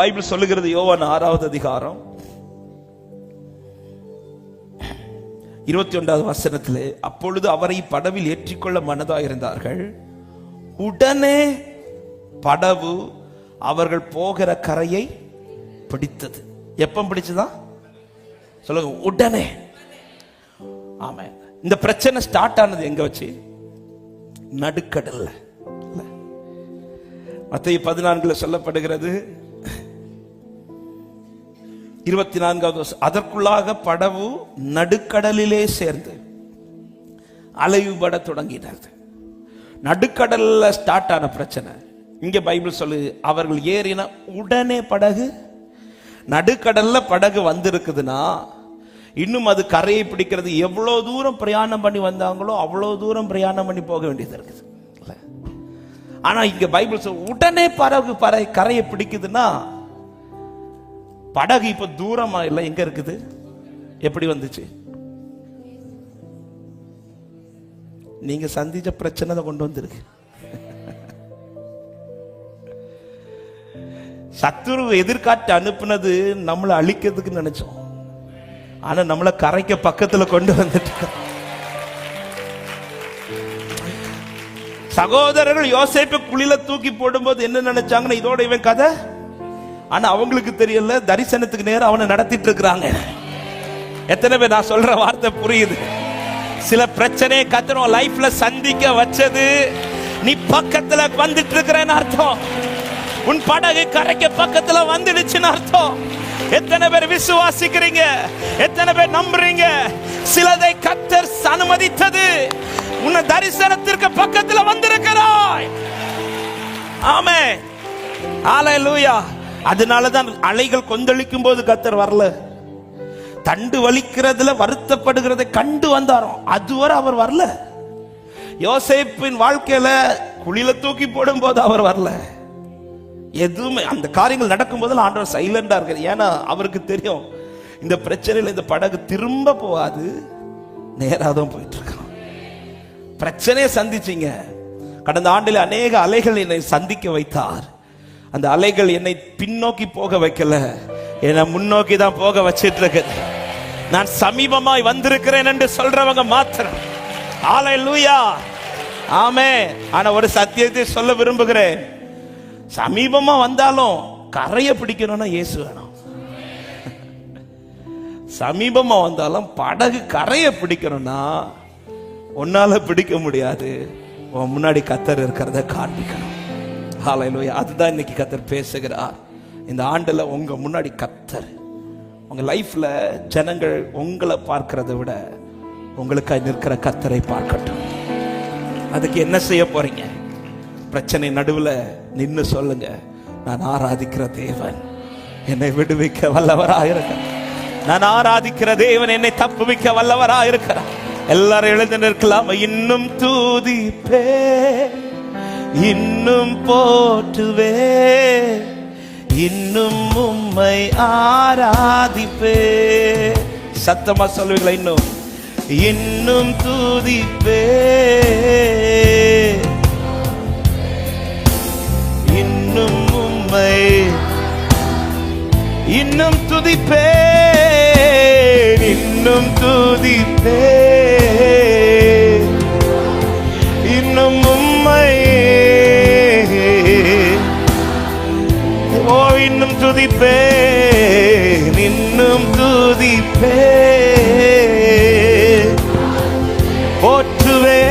Bible சொல்லுகிறது யோவான் ஆறாவது அதிகாரம். இருபத்தி ஒன்றாவது வசனத்தில் அப்பொழுது அவரை படவில் ஏற்றிக்கொள்ள மனதாக இருந்தார்கள் உடனே படவு அவர்கள் போகிற கரையை பிடித்தது. எப்ப பிடிச்சதா? சொல்லுங்க உடனே. ஆமா. இந்த பிரச்சனை ஸ்டார்ட் ஆனது எங்க வச்சு? நடுக்கடல்ல. மத்திய பதினான்குல சொல்லப்படுகிறது இருபத்தி நான்காவது வருஷம் அதற்குள்ளாக படவு நடுக்கடலிலே சேர்ந்து அலைவுபட தொடங்கினார் நடுக்கடல்ல ஸ்டார்ட் ஆன பிரச்சனை. இங்க பைபிள் சொல்லு அவர்கள் ஏறின உடனே படகு நடுக்கடல்ல படகு வந்திருக்குதுன்னா இன்னும் அது கரையை பிடிக்கிறது. எவ்வளோ தூரம் பிரயாணம் பண்ணி வந்தாங்களோ அவ்வளோ தூரம் பிரயாணம் பண்ணி போக வேண்டியது இருக்குது. ஆனால் இங்கே பைபிள் சொல் உடனே பறகு பறை கரையை பிடிக்குதுன்னா படகு இப்ப தூரமா இல்லை எங்க இருக்குது? எப்படி வந்துச்சு? நீங்க சந்திச்ச பிரச்சனை தான் கொண்டு வந்திருக்கு. சத்துரு எதிர்காட்டு அனுப்புனது நம்மளை அழிக்கிறதுக்கு நினைச்சோம். ஆனா நம்மளை கரைக்க பக்கத்துல கொண்டு வந்துட்டு சகோதரர்கள் யோசிப்பு குளில தூக்கி போடும்போது என்ன நினைச்சாங்கன்னா இதோட இவன் கதை? ஆனா அவங்களுக்கு தெரியல தரிசனத்துக்கு நேரம் அவனை நடத்திட்டு இருக்கிறாங்க. எத்தனை பேர் நான் சொல்ற வார்த்தை புரியுது? சில பிரச்சனையை கத்தணும் லைஃப்ல சந்திக்க வச்சது நீ பக்கத்துல வந்துட்டு இருக்கிறேன்னு அர்த்தம். உன் படகு கரைக்கு பக்கத்துல வந்துடுச்சுன்னு அர்த்தம். எத்தனை பேர் விசுவாசிக்கிறீங்க? எத்தனை பேர் நம்புறீங்க? சிலதை கத்தர் அனுமதித்தது உன்னை தரிசனத்திற்கு பக்கத்துல வந்திருக்கிறாய். ஆமே லூயா அதனால தான் அலைகள் கொந்தளிக்கும் போது கத்தர் வரல. தண்டு வலிக்கிறதுல வருத்தப்படுகிறதை கண்டு வந்தாரோ அதுவரை அவர் வரல. யோசேப்பின் வாழ்க்கையில குளில தூக்கி போடும் போது அவர் வரல. எதுவுமே அந்த காரியங்கள் நடக்கும் போதெல்லாம் ஆண்டவர் சைலண்டா இருக்காரு. ஏன்னா அவருக்கு தெரியும் இந்த பிரச்சனையில இந்த படகு திரும்ப போகாது நேராதான் போயிட்டு இருக்கான். பிரச்சனையை சந்திச்சிங்க. கடந்த ஆண்டில் அநேக அலைகள் என்னை சந்திக்க வைத்தார். அந்த அலைகள் என்னை பின்னோக்கி போக வைக்கல. என்னை முன்னோக்கி தான் போக வச்சிட்டு இருக்குது நான் சமீபமாய் வந்திருக்கிறேன் என்று சொல்றவங்க மாத்திரம். ஆலை லூயா ஆமே ஆனா ஒரு சத்தியத்தை சொல்ல விரும்புகிறேன். சமீபமா வந்தாலும் கரையை பிடிக்கணும்னா இயேசு வேணும். சமீபமா வந்தாலும் படகு கரையை பிடிக்கணும்னா உன்னால பிடிக்க முடியாது. உன் முன்னாடி கத்தர் இருக்கிறத காண்பிக்கணும். ஹalleluya அதுதான் இன்னைக்கு கத்தர் பேசுகிறார். இந்த ஆண்டில் உங்கள் முன்னாடி கத்தர். உங்கள் லைஃப்பில் ஜனங்கள் உங்களை பார்க்கிறதை விட உங்களுக்காக நிற்கிற கத்தரை பார்க்கட்டும். அதுக்கு என்ன செய்ய போறீங்க? பிரச்சனை நடுவில் நின்று சொல்லுங்க. நான் ஆராதிக்கிற தேவன் என்னை விடுவிக்க வல்லவராயிருக்கிறார் நான் ஆராதிக்கிற தேவன் என்னை தப்புவிக்க வல்லவராக இருக்கிறார். எல்லாரும் எழுந்து நிற்கலாம்? இன்னும் தூதிப்பே. இன்னும் போற்றுவே. இன்னும் உம்மை ஆராதிப்பே. சத்தமா சொல்லுவீங்களா இன்னும்? இன்னும் தூதிப்பே. இன்னும் உம்மை இன்னும் துதிப்பே இன்னும் துதிப்பே துதிப்பே நின்னும் துதிப்பே. போற்றுவே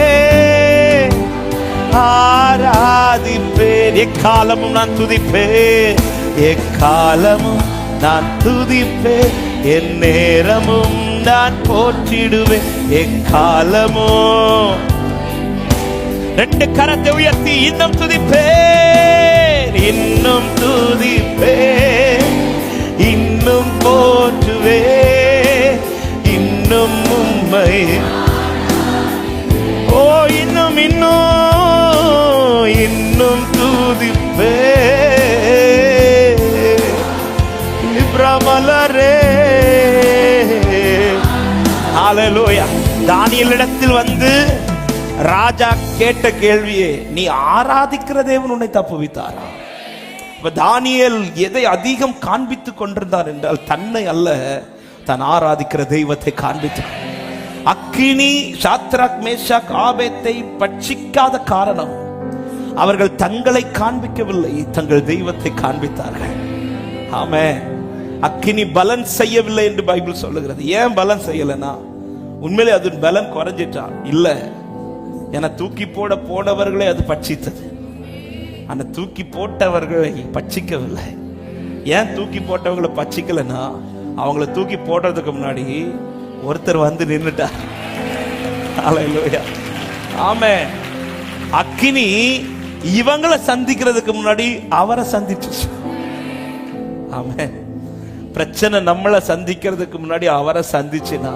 ஆராதிப்பேன். எக்காலமும் நான் துதிப்பேன். எக்காலமும் நான் துதிப்பேன். என் நேரமும் நான் போற்றிடுவேன். எக்காலமோ? ரெண்டு கரத்தை உயர்த்தி இன்னும் துதிப்பேன். இன்னும் துதிப்பேன். இன்னும் போற்றுவே. இன்னும் உம்மை ஓ இன்னும் இன்னும் இன்னும் துதிப்பே. பிரமலரே அலலோயா தானியலிடத்தில் வந்து ராஜா கேட்ட கேள்வியே நீ ஆராதிக்கிற தேவன் உன்னை தப்புவித்தாரா? தானியல் எதை அதிகம் காண்பித்துக் கொண்டிருந்தார் என்றால் தன்னை அல்ல தான் ஆராதிக்கிற தெய்வத்தை காண்பித்தார். அக்கினி சாத்ராக் மேஷாக் ஆபேத்தை பட்சிக்காத காரணம் அவர்கள் தங்களை காண்பிக்கவில்லை தங்கள் தெய்வத்தை காண்பித்தார்கள். ஆமே. அக்கினி பலன் செய்யவில்லை என்று பைபிள் சொல்லுகிறது. ஏன் பலன் செய்யலைன்னா உண்மையிலே அது பலன் குறைஞ்சிட்டா? இல்ல. என தூக்கி போட போனவர்களே அது பட்சித்தது. ஆனா தூக்கி போட்டவர்களை பட்சிக்கவில்லை. ஏன் தூக்கி போட்டவங்களை பச்சிக்கலைன்னா அவங்கள தூக்கி போடுறதுக்கு முன்னாடி ஒருத்தர் வந்து நின்றுட்டார் ஹalleluya ஆமே அக்கினி இவங்களை சந்திக்கிறதுக்கு முன்னாடி அவரை சந்திச்சு ஆமே பிரச்சனை நம்மளை சந்திக்கிறதுக்கு முன்னாடி அவரை சந்திச்சுனா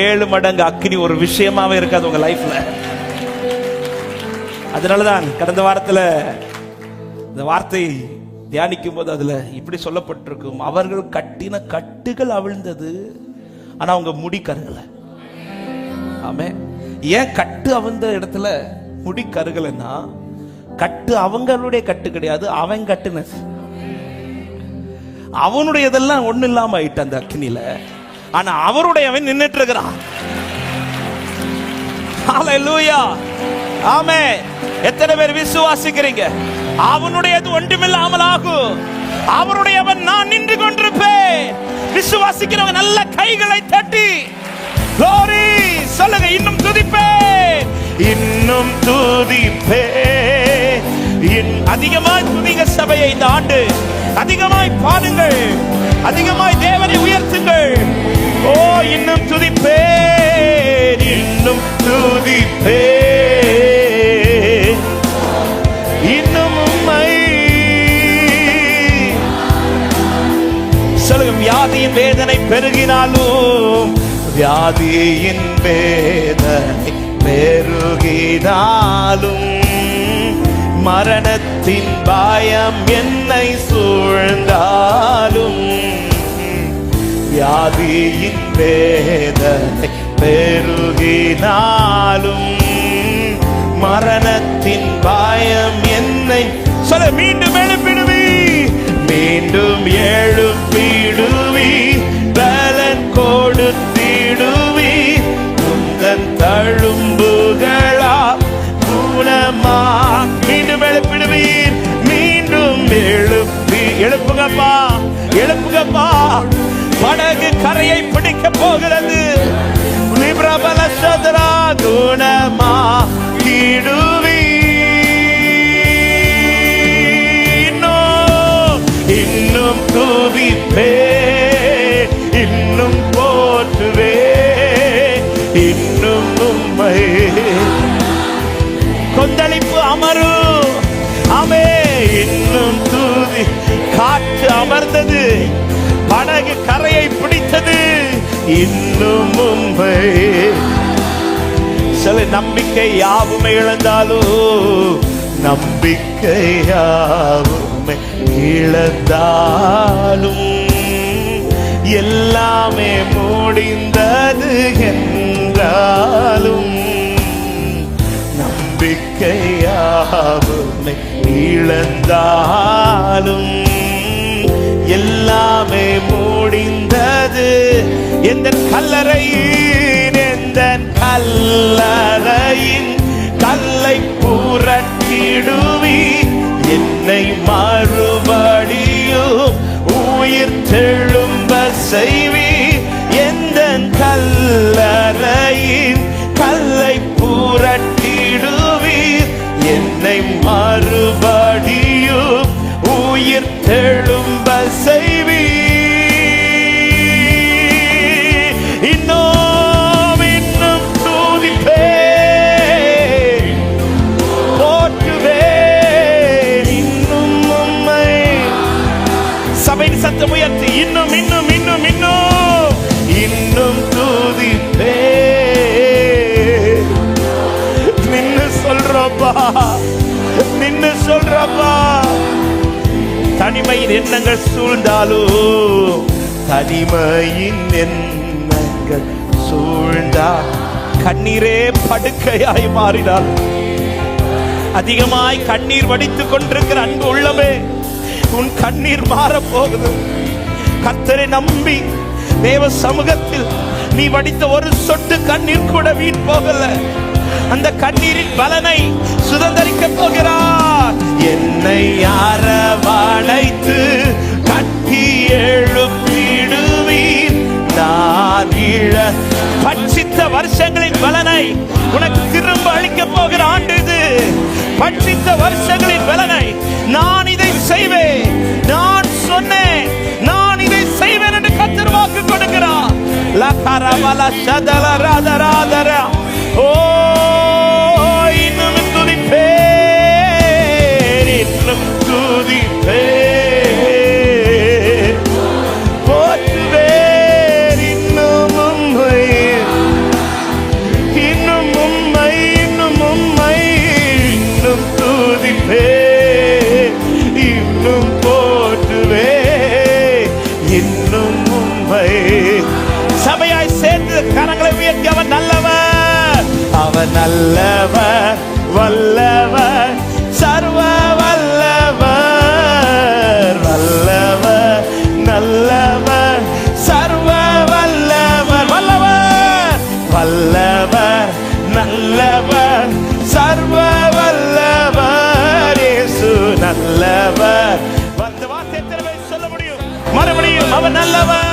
ஏழு மடங்கு அக்னி ஒரு விஷயமாவே இருக்காது உங்க லைஃப்ல அதனால தான் கடந்த வாரத்தில் இந்த வார்த்தை தியானிக்கும் போது அதில் இப்படி சொல்லப்பட்டிருக்கும். அவர்கள் கட்டின கட்டுகள் அவிழ்ந்தது. ஆனால் அவங்க முடி கருகலை. ஆமே. ஏன் கட்டு அவிழ்ந்த இடத்துல முடி கருகலைன்னா கட்டு அவங்களுடைய கட்டு கிடையாது அவன் கட்டுனது. அவனுடையதெல்லாம் ஒண்ணு இல்லாம ஆயிட்டு அந்த அக்னியில ஆனா அவருடையவன் நின்றுட்டு இருக்கிறான். ஹalleluya. ஆமே எத்தனை பேர் விசுவாசிக்கிறீங்க? அவனுடையது ஒன்றுமில்லாமல் ஆகும் அவருடையவன் நான் நின்று கொண்டிருப்பேன். விசுவாசிக்கிறவங்க நல்ல கைகளை தட்டி. லோரி சொல்லுங்க இன்னும் துதிப்பே இன்னும் துதிப்பே அதிகமாய் துதிங்க சபையை இந்த ஆண்டு. அதிகமாய் பாடுங்கள். அதிகமாய் தேவனை உயர்த்துங்கள். ஓ இன்னும் துதிப்பே இன்னும் துதி வேதனை பெருகினாலும் வியாதியின் வேதனை பெருகினாலும் மரணத்தின் பயம் என்னை சூழ்ந்தாலும் வியாதியின் வேதனை பெருகினாலும் மரணத்தின் பயம் என்னை சொல்ல மீண்டும் எழுப்பிடுவி மீண்டும் எழுப்பிடுவி பலன் கொடுத்திடுவி. உந்தன் தழும்புகளா குணமா மீண்டும் எழுப்பிடுவீர். மீண்டும் எழுப்பி எழுப்புங்கப்பா எழுப்புங்கப்பா. படகு கரையை பிடிக்க போகிறது. விப்ரபல சதுரா குணமா கீடு இன்னும் மும்பை சில நம்பிக்கை யாவுமே இழந்தாலும் நம்பிக்கை யாவுமே இழந்தாலும் எல்லாமே முடிந்தது என்றாலும் நம்பிக்கையாவுமே இழந்தாலும் எல்லாமே எந்த கல்லறையின் எந்த கல்லறையின் கல்லை புரட்டிடுவி என்னை மாறு எண்ணங்கள் சூழ்ந்தாலும் தனிமையின் எண்ணங்கள் சூழ்ந்தா கண்ணீரே படுக்கையாய் மாறினார் அதிகமாய் கண்ணீர் வடித்துக் கொண்டிருக்கிற அன்பு உள்ளமே உன் கண்ணீர் மாற போகுது கத்தரை நம்பி தேவ சமூகத்தில் நீ வடித்த ஒரு சொட்டு கண்ணீர் கூட வீண் போகல. அந்த கண்ணீரின் பலனை சுதந்திரிக்க போகிறார். என்னை யார வாழை பலனை உனக்கு திரும்ப அளிக்க போகிற ஆண்டு இது. பட்சித்த வருஷங்களின் பலனை நான் இதை செய்வேன். நான் சொன்னேன். நான் இதை செய்வேன் என்று கத்தர் வாக்கு கொடுக்கிறார். லகரவல சதல ராதராதர. ஓ நல்லவர் வல்லவர் சர்வ வல்லவர் வல்லவர் நல்லவர் சர்வ வல்லவர் வல்லவர் வல்லவர் நல்லவர் சர்வ வல்லவர் இயேசு நல்லவர். அந்த வார்த்தை சொல்ல முடியும்? மறுபடியும் அவர் நல்லவர்.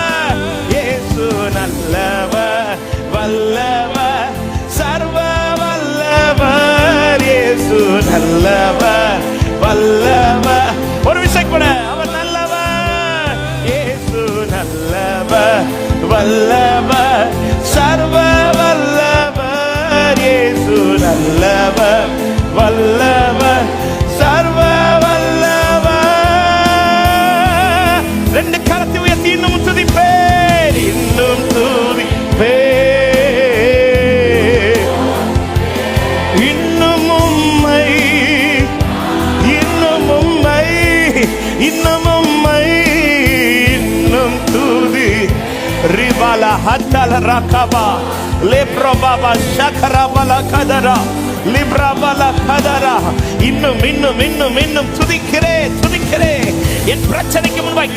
நல்லவர் வல்லவர். ஒரு விஷயம் கூட அவர் நல்லவர். இயேசு நல்லவர் வல்லவர். சர்வ வல்லவர். இயேசு நல்லவர் வல்லவர். ஹத்தல ரகபா லேப்ரோபாபா ஷகரபல கதரா லிப்ரபல கதரா இன்னும் இன்னும் இன்னும் இன்னும் துதிக்கிறே துதிக்கிறே. என் பிரச்சனைக்கு முன்பாய்